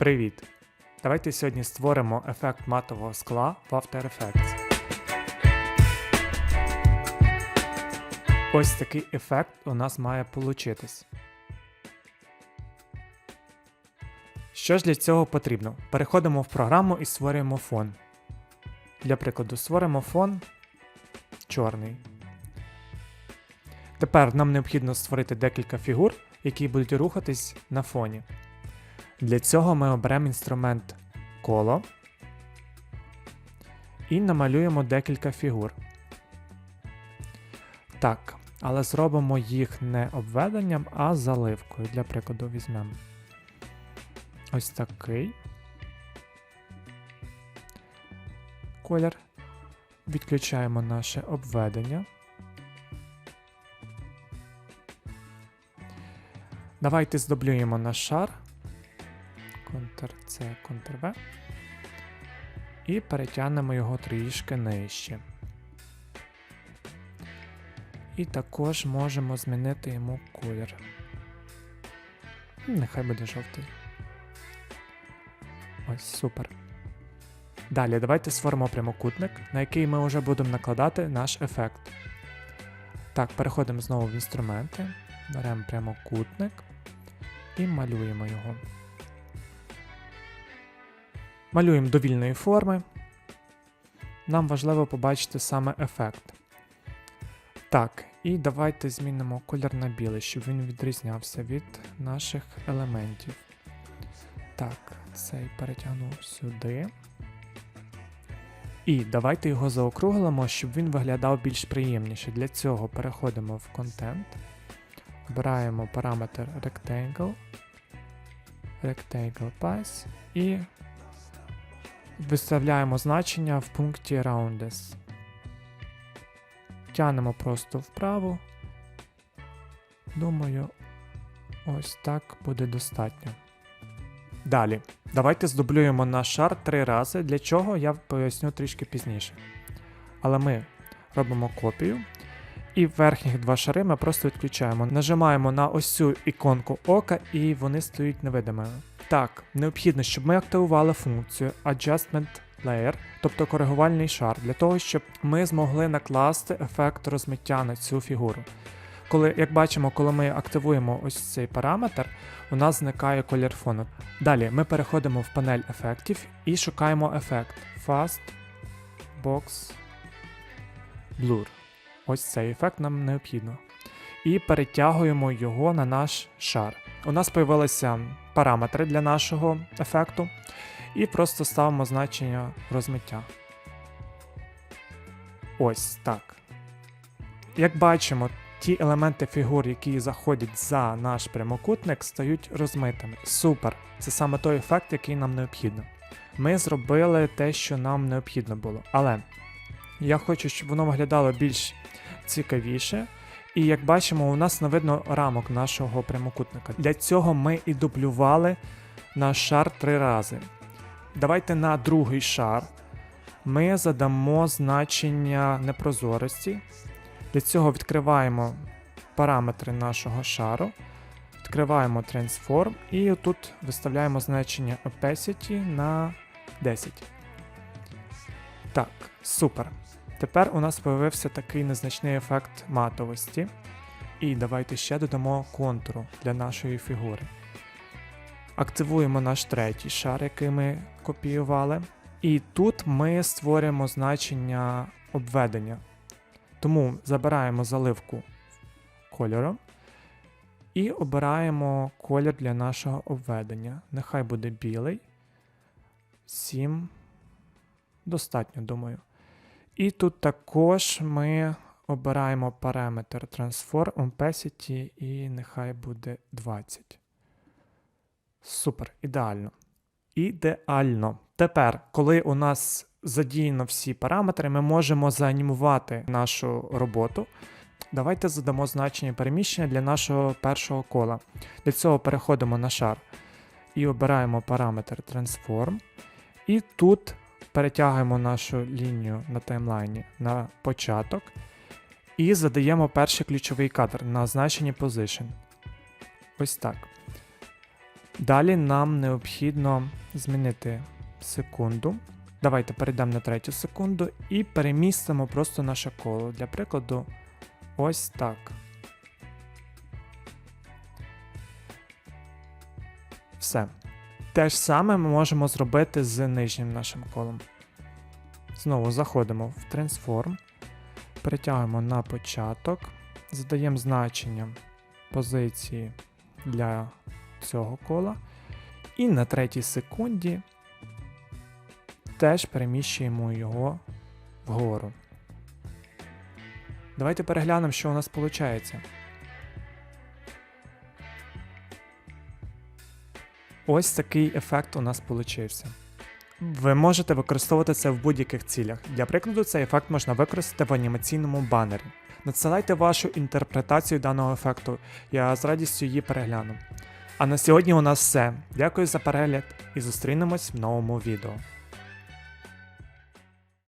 Привіт! Давайте сьогодні створимо ефект матового скла в After Effects. Ось такий ефект у нас має получитись. Що ж для цього потрібно? Переходимо в програму і створюємо фон. Для прикладу, створимо фон чорний. Тепер нам необхідно створити декілька фігур, які будуть рухатись на фоні. Для цього ми оберемо інструмент коло і намалюємо декілька фігур. Так, але зробимо їх не обведенням, а заливкою. Для прикладу візьмемо ось такий колір. Відключаємо наше обведення. Давайте здоблюємо наш шар. Ctrl-C, Ctrl-V. І перетягнемо його трішки нижче. І також можемо змінити йому колір. Нехай буде жовтий. Ось супер. Далі давайте створимо прямокутник, на який ми вже будемо накладати наш ефект. Так, переходимо знову в інструменти, беремо прямокутник і малюємо його. Малюємо довільної форми. Нам важливо побачити саме ефект. Так, і давайте змінимо колір на білий, щоб він відрізнявся від наших елементів. Так, цей перетягну сюди. І давайте його заокруглимо, щоб він виглядав більш приємніше. Для цього переходимо в Content, обираємо параметр Rectangle, Rectangle Path і виставляємо значення в пункті Roundest. Тянемо просто вправо. Думаю, ось так буде достатньо. Далі, давайте здублюємо наш шар три рази, для чого я поясню трішки пізніше. Але ми робимо копію. І верхніх два шари ми просто відключаємо. Нажимаємо на ось цю іконку ока, і вони стають невидимими. Так, необхідно, щоб ми активували функцію Adjustment Layer, тобто коригувальний шар, для того, щоб ми змогли накласти ефект розмиття на цю фігуру. Коли, як бачимо, коли ми активуємо ось цей параметр, у нас зникає колір фону. Далі ми переходимо в панель ефектів і шукаємо ефект Fast Box Blur. Ось цей ефект нам необхідно. І перетягуємо його на наш шар. У нас з'явилися параметри для нашого ефекту. І просто ставимо значення розмиття. Ось так. Як бачимо, ті елементи фігур, які заходять за наш прямокутник, стають розмитими. Супер! Це саме той ефект, який нам необхідно. Ми зробили те, що нам необхідно було. Але я хочу, щоб воно виглядало більш цікавіше. І як бачимо, у нас не видно рамок нашого прямокутника. Для цього ми і дублювали наш шар три рази. Давайте на другий шар ми задамо значення непрозорості. Для цього відкриваємо параметри нашого шару, відкриваємо Transform і тут виставляємо значення Opacity на 10. Так, супер. Тепер у нас з'явився такий незначний ефект матовості. І давайте ще додамо контуру для нашої фігури. Активуємо наш третій шар, який ми копіювали. І тут ми створюємо значення обведення. Тому забираємо заливку кольору і обираємо колір для нашого обведення. Нехай буде білий. 7. Достатньо, думаю. І тут також ми обираємо параметр Transform Opacity і нехай буде 20. Супер, ідеально. Ідеально. Тепер, коли у нас задіяно всі параметри, ми можемо заанімувати нашу роботу. Давайте задамо значення переміщення для нашого першого кола. Для цього переходимо на шар і обираємо параметр Transform. І тут перетягуємо нашу лінію на таймлайні на початок. І задаємо перший ключовий кадр на значенні Position. Ось так. Далі нам необхідно змінити секунду. Давайте перейдемо на третю секунду і перемістимо просто наше коло. Для прикладу, ось так. Все. Те ж саме ми можемо зробити з нижнім нашим колом. Знову заходимо в Transform, перетягуємо на початок, задаємо значення позиції для цього кола. І на третій секунді теж переміщуємо його вгору. Давайте переглянемо, що у нас виходить. Ось такий ефект у нас получився. Ви можете використовувати це в будь-яких цілях. Для прикладу, цей ефект можна використати в анімаційному банері. Надсилайте вашу інтерпретацію даного ефекту, я з радістю її перегляну. А на сьогодні у нас все. Дякую за перегляд і зустрінемось в новому відео.